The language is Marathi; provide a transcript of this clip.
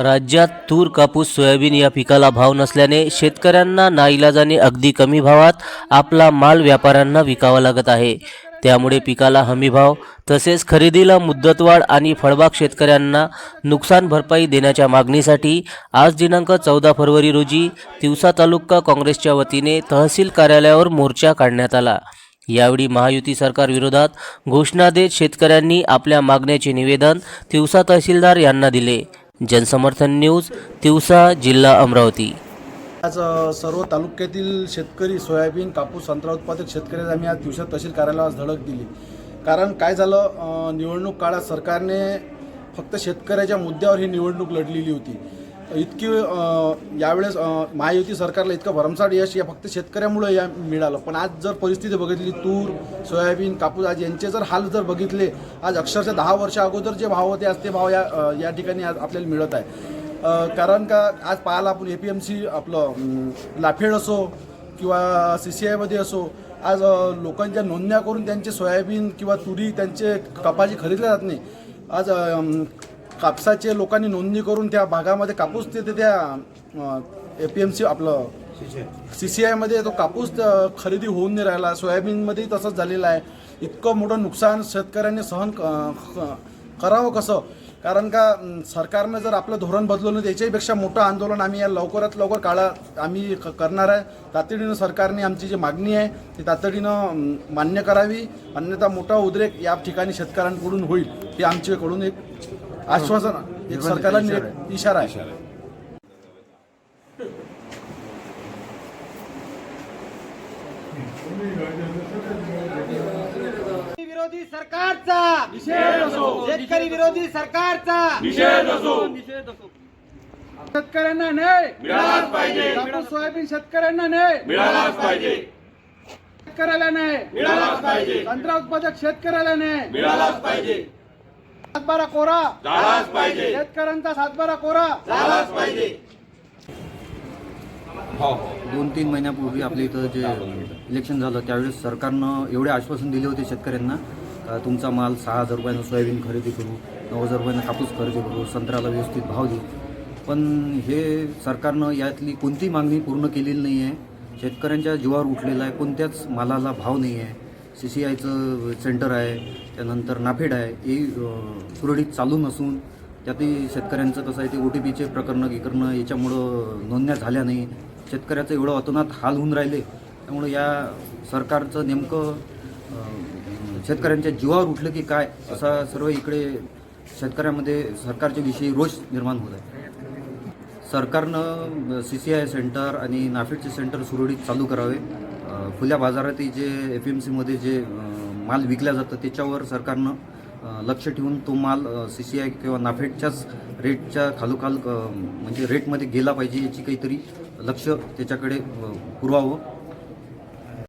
राज्यात तूर कापूस सोयाबीन या पिकाला भाव नसल्याने शेतकऱ्यांना नाईलाजाने अगदी कमी भावात आपला माल व्यापाऱ्यांना विकावा लागत आहे. त्यामुळे पिकाला हमीभाव तसेच खरेदीला मुदतवाढ आणि फळबाग शेतकऱ्यांना नुकसान भरपाई देण्याच्या मागणीसाठी आज दिनांक चौदा फरवरी रोजी तिवसा तालुका काँग्रेसच्या वतीने तहसील कार्यालयावर मोर्चा काढण्यात आला. यावेळी महायुती सरकार विरोधात घोषणा देत शेतकऱ्यांनी आपल्या मागण्याचे निवेदन तिवसा तहसीलदार यांना दिले. जनसमर्थन न्यूज तिवसा जिल्हा अमरावती. आज सर्व तालुक्यातील शेतकरी सोयाबीन कापूस संत्रा उत्पादक शेतकऱ्यांना आम्ही आज दिवसात तहसील कार्यालयास धडक दिली. कारण काय झालं निवडणूक काळात सरकारने फक्त शेतकऱ्याच्या मुद्द्यावर ही निवडणूक लढलेली होती. इतकी यावेळेस महायुती सरकारला इतकं भरमसाठ यश या फक्त शेतकऱ्यामुळे या मिळालं. पण आज जर परिस्थिती बघितली तूर सोयाबीन कापूस आज यांचे जर हाल जर बघितले आज अक्षरशः दहा वर्ष अगोदर जे भाव होते आज ते भाव या या ठिकाणी आज आपल्याला मिळत आहे. कारण का आज पाहायला आपण ए पी एम सी आपलं लाफेड असो किंवा सी सी आयमध्ये असो आज लोकांच्या नोंदण्या करून त्यांचे सोयाबीन किंवा तुरी त्यांचे कपाशी खरेदल्या जात नाही. आज कापसाचे लोकांनी नोंदणी करून त्या भागामध्ये कापूस ते ते त्या ए पी एम सी आपलं सी सी आयमध्ये तो कापूस खरेदी होऊन नाही राहिला. सोयाबीनमध्येही तसंच झालेलं आहे. इतकं मोठं नुकसान शेतकऱ्यांनी सहन करावं कसं? कारण का सरकारनं जर आपलं धोरण बदलवलं त्याच्याहीपेक्षा मोठं आंदोलन आम्ही या लवकरात लवकर काळात आम्ही क- करणार आहे. तातडीनं सरकारने आमची जी मागणी आहे ती तातडीनं मान्य करावी. अन्यथा मोठा उद्रेक या ठिकाणी शेतकऱ्यांकडून होईल. हे आमच्याकडून एक आश्वासन एक सरकारला इशारा आहे. विरोधी सरकारचा. शेतकरी विरोधी सरकारचा. शेतकऱ्यांना नाही मिळालाच पाहिजे. कापूस सोयाबीन शेतकऱ्यांना नाही मिळालाच पाहिजे. शेतकऱ्याला नाही मिळालाच पाहिजे. संत्रा उत्पादक शेतकऱ्याला नाही मिळालाच पाहिजे. सातबारा कोरा. झालाच पाहिजे. शेतकऱ्यांचा सातबारा कोरा. झालाच पाहिजे. दोन तीन महिन्यापूर्वी आपल्या इथं जे इलेक्शन झालं त्यावेळेस सरकारनं एवढे आश्वासन दिले होते शेतकऱ्यांना तुमचा माल सहा हजार रुपयानं सोयाबीन खरेदी करू नऊ हजार रुपयानं कापूस खरेदी करू संत्र्याला व्यवस्थित भाव देऊ. पण हे सरकारनं यातली कोणती मागणी पूर्ण केलेली नाही आहे शेतकऱ्यांच्या जीवावर उठलेलं आहे कोणत्याच मालाला भाव नाही आहे सी सी आयचं सेंटर आहे त्यानंतर नाफेड आहे हे सुरळीत चालू नसून त्यातही शेतकऱ्यांचं कसं आहे ते ओ टी पीचे प्रकरणं गिकरणं याच्यामुळं नोंदण्या झाल्या नाही. शेतकऱ्याचं एवढं अतोनात हाल होऊन राहिले. त्यामुळं या सरकारचं नेमकं शेतकऱ्यांच्या जीवावर उठलं की काय असा सर्व इकडे शेतकऱ्यामध्ये सरकारच्या विषयी रोष निर्माण होत आहे. सरकारनं सी सी आय सेंटर आणि नाफेडचे सेंटर सुरळीत चालू करावे. खुल्या बाजारातही जे एफ एम सीमध्ये जे माल विकला जातं त्याच्यावर सरकारनं लक्ष ठेवून तो माल सी सी आय किंवा नाफेडच्याच रेटच्या खालोखाल म्हणजे रेटमध्ये गेला पाहिजे याची काहीतरी लक्ष त्याच्याकडे पुरवावं.